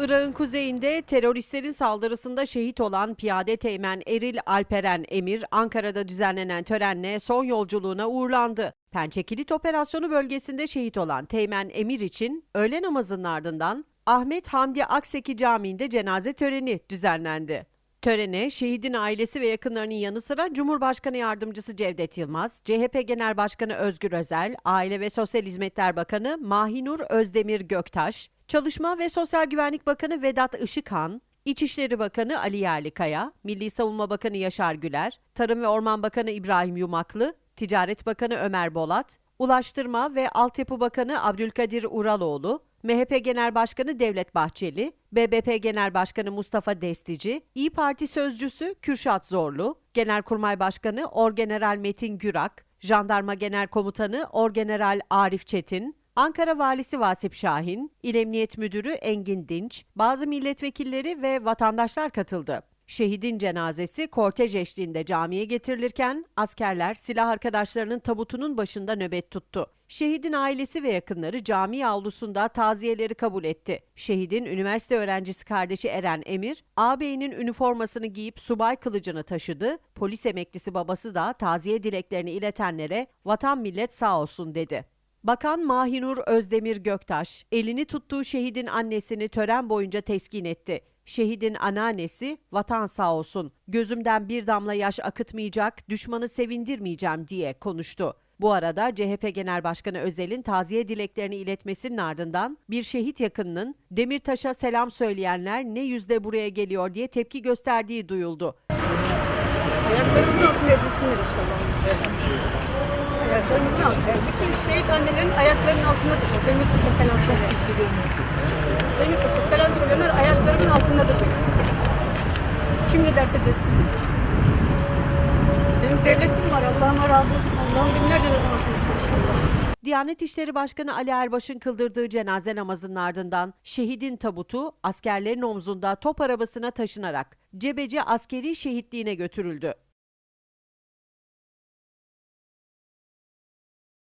Irak'ın kuzeyinde teröristlerin saldırısında şehit olan piyade teğmen Eril Alperen Emir, Ankara'da düzenlenen törenle son yolculuğuna uğurlandı. Pençe Kilit Operasyonu bölgesinde şehit olan Teğmen Emir için öğle namazının ardından Ahmet Hamdi Akseki Camii'nde cenaze töreni düzenlendi. Törene şehidin ailesi ve yakınlarının yanı sıra Cumhurbaşkanı Yardımcısı Cevdet Yılmaz, CHP Genel Başkanı Özgür Özel, Aile ve Sosyal Hizmetler Bakanı Mahinur Özdemir Göktaş, Çalışma ve Sosyal Güvenlik Bakanı Vedat Işıkhan, İçişleri Bakanı Ali Yerlikaya, Milli Savunma Bakanı Yaşar Güler, Tarım ve Orman Bakanı İbrahim Yumaklı, Ticaret Bakanı Ömer Bolat, Ulaştırma ve Altyapı Bakanı Abdülkadir Uraloğlu, MHP Genel Başkanı Devlet Bahçeli, BBP Genel Başkanı Mustafa Destici, İyi Parti Sözcüsü Kürşat Zorlu, Genelkurmay Başkanı Orgeneral Metin Gürak, Jandarma Genel Komutanı Orgeneral Arif Çetin, Ankara Valisi Vasip Şahin, İl Emniyet Müdürü Engin Dinç, bazı milletvekilleri ve vatandaşlar katıldı. Şehidin cenazesi kortej eşliğinde camiye getirilirken askerler silah arkadaşlarının tabutunun başında nöbet tuttu. Şehidin ailesi ve yakınları cami avlusunda taziyeleri kabul etti. Şehidin üniversite öğrencisi kardeşi Eren Emir, ağabeyinin üniformasını giyip subay kılıcını taşıdı. Polis emeklisi babası da taziye dileklerini iletenlere vatan millet sağ olsun dedi. Bakan Mahinur Özdemir Göktaş, elini tuttuğu şehidin annesini tören boyunca teskin etti. Şehidin anneannesi, vatan sağ olsun, gözümden bir damla yaş akıtmayacak, düşmanı sevindirmeyeceğim diye konuştu. Bu arada CHP Genel Başkanı Özel'in taziye dileklerini iletmesinin ardından bir şehit yakınının Demirtaş'a selam söyleyenler ne yüzde buraya geliyor diye tepki gösterdiği duyuldu. Bütün şehit annelerin ayaklarının altındadır. Demirtaş'a selam söyle. Demirtaş'a selam söyleyenler ayaklarımın altındadır. Kim ne derse desin. Benim devletim var. Allah'ıma razı olsun. Allah'ım binlerce de razı olsun. Diyanet İşleri Başkanı Ali Erbaş'ın kıldırdığı cenaze namazının ardından şehidin tabutu askerlerin omzunda top arabasına taşınarak Cebeci askeri şehitliğine götürüldü.